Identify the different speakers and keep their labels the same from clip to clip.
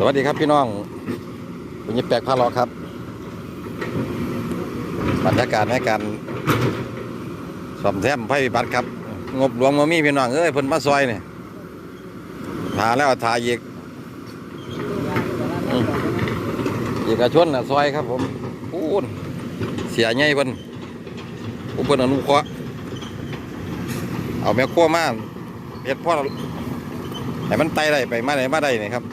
Speaker 1: สวัสดีครับพี่น้องวันนี้แปลกพาลาะครับบรรยากาศในการสอมแซมไฟพิบัติครับ งบหลวงมามีพี่น้องเอ้ยเพิ่นมาซอยเนี่ยทาแล้วทาอีกเอกชนน่ะซอยครับผมพูนเสียใหญ่เพิ่นผู้เพิ่นอนุเคราะห์เอาแม่ขั้วมาเฮ็ดพ่อให้มันไต่ได้ไปมาไหนมาได้นี่ครับ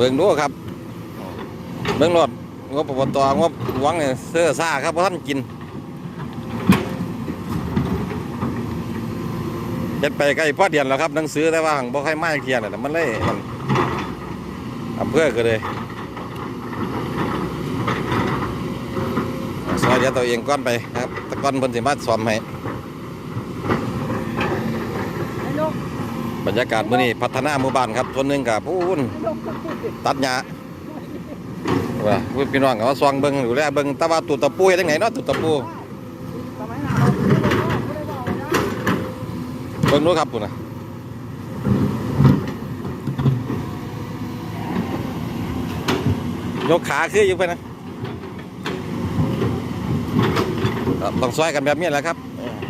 Speaker 1: เบิ่งดูครับเบิ่งรถงบปตงบหลวงเนี่ยเสื้อซ่าครับเพราะท่านกินเฮ็ดไปใกล้พ่อเดียนแล้วครับหนังสือแต่ว่าหังบ่ค่อยมาเทียนน่ะมันเลยมันอำเภอก็เลยซอยเดียวตัวเองก้อนไปครับตะก้อนเพิ่นสิมาซ่อมให้ บรรยากาศมื้อนี้พัฒนาหมู่บ้านครับส่วนหนึ่งกับพูนตัดหญ้าว่าพี่น้องเขาซองเบิ่งดูแล้วเบิ่งแตะว่าตุดตะปูเฮ็ดจังไหนเนาะตุดตะปูเบิ่งดูครับพุ่นนะยกขาคืออยู่ไปนะต้องซอยกันแบบนี้แหละครับ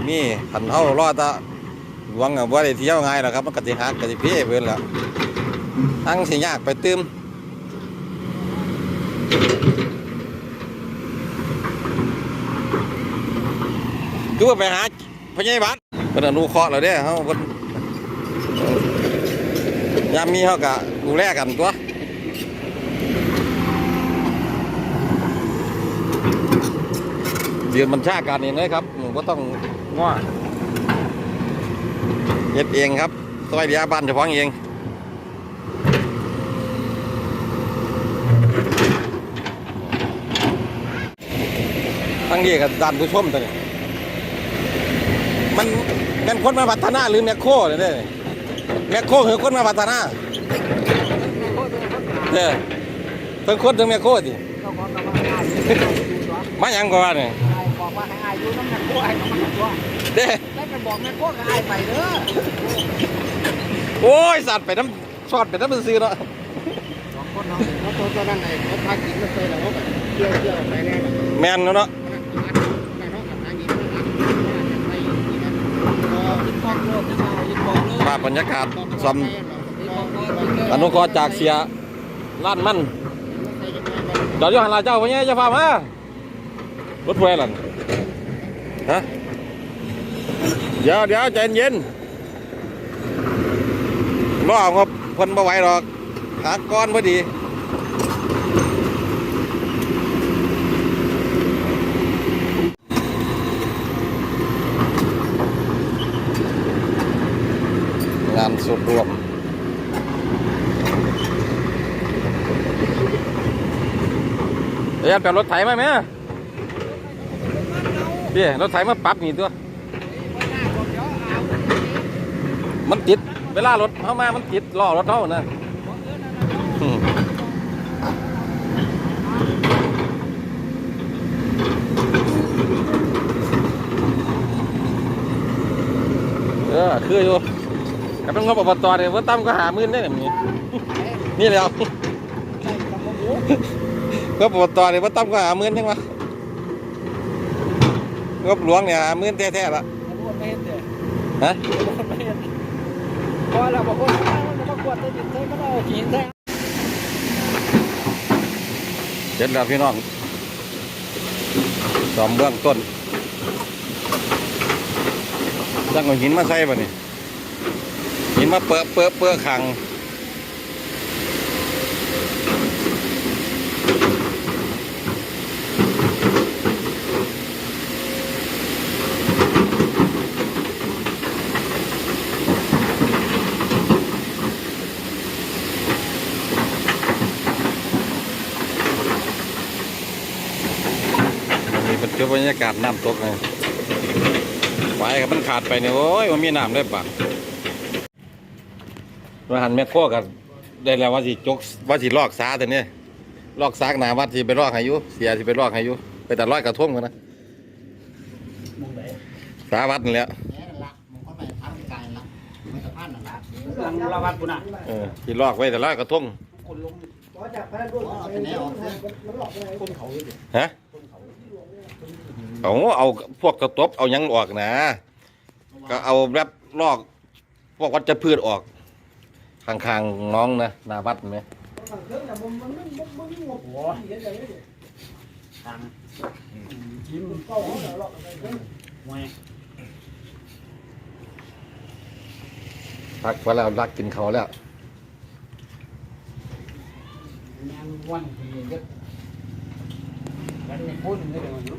Speaker 1: มีหันเฮารอแตะ วงอะบ่ได้เที่ยวง่ายหรอกครับมันก็สิหักก็สิเพ่เพิ่นแล้วทั้งสิยากไปตื้มคือว่าไปหาพญายบัตรเป็นอนุเคราะห์เราเด้เขาเป็นยามมีเขากะดูแลกันตัวเรียนบัญชาการเองเลยครับหนูก็ต้องง้อ เฮ็ดเองครับซอยเดียบ้านเฉพาะเองทั้งนี้กับด้านผู้ชมตัวนี้มันเป็นคนมาพัฒนาหรือแมคโครเนี่ยเด้แมคโครคือคนมาพัฒนาเด้อเพิ่งคนถึงแมคโครสิมาหยังกว่าเนี่ย
Speaker 2: บอกว่าให้อายุน้ำหนักตัวไอ้น้ำหนักตัว
Speaker 1: เด้
Speaker 2: ได้ไปบอกแม่โคกกับไอ้ไปเด้อ
Speaker 1: โอ้ยสัตว์ไปน้ำชอดไปน้ำมันซื้อเนาะ
Speaker 2: สองคนเนาะแล้วตัวตัวนั้นไอ้เขาพากินม่เคยหรอกเขาแบบเที่ยวเที่ยวไปแน่แบบ
Speaker 1: แมนเนาะ
Speaker 2: แต่เขาขับทางนี้ไปอีกนะพอคิดคล้องโลกคิดคล้องคิดคล้องเลย
Speaker 1: ภาพบรรยากาศซอมอนุเครจากเสียล้านมันเดี๋ยวอยู่หันลาเจ้าพญาจะพามา รถไฟหลังฮะ เดี๋ยวเดี๋ยวใจเย็นรอครับเพิ่นบ่ไหวหรอกหาก้อนพอดีงานสุดรวมเดี๋ยวแปลรถไถมาไหมพี่รถไถมาปรับนี่ตัว มันติด เวลารถเข้ามา มันติดล้อรถเท่านะอืมเออคืออยู่กับเป็นงบอบตเนี่ยว่าตั้มก็หามื่นได้แบบนี้นี่แหล้วงบอบตเนี่ยว่าตั้มก็หามื่นยังวะงบหลวงเนี่ยหามื่นแท้ๆละ
Speaker 2: ไม่เห็นเด้อ
Speaker 1: ฮะ
Speaker 2: ไม่เห็น พอเราบอกว่ามันมากวดติดิใช่ก็เอาหินได้
Speaker 1: เสร็จแล้วพี่น้องสอมเบื้องต้นตั้งเอาหินมาใส่ป่ะนี่หินมาเปื้อเปื้อเปื้อขัง เป็นจุดบรรยากาศน้ำตกเลยไฟกับมันขาดไปเนี่ยโอ้ยมันมีน้ำได้ปะมาหันแม่โคกันได้แล้วว่าสิจกว่าสิลอกสาแต่เนี่ยลอกซากหนาวัดสิไปลอกให้อยุเสียสิไปลอกให้อยุไปแต่ลอยกระทงกันนะ
Speaker 2: มองไหน
Speaker 1: สาวัดนี่แหละ
Speaker 2: แง่ละมองเข้าไปพันไกลละไม่สะพานนั่นละหลังละวัดปุ่นอะ
Speaker 1: เออที่ลอกไว้แต่ละกระทง
Speaker 2: คนลง
Speaker 3: อ๋อจากพระรุ่น
Speaker 2: เอาแต่ไหนออกเนี่ย
Speaker 3: มันหลอกอะไร
Speaker 2: คนเขาอยู่ดิ
Speaker 1: ฮะ เอาเอาพวกกระตบเอาหยังออกนะ ก็เอาแบบลอก พวกวัชพืชออกข้างๆน้องนะหนาวัดไหม
Speaker 3: ฝั่งเครื่องน่ะมันมันมันมันมันงบหัวเห็นอย่างนี้
Speaker 2: ทางจิ้ม
Speaker 3: ก็หัวเราหลอกอะไรเครื่อง
Speaker 2: มวย
Speaker 1: พักไว้แล้วรักกินเขาวแล้ว
Speaker 2: แมงวันทีเด็ดกันในพุ่นนี่เดี๋ยวมัน
Speaker 3: หัว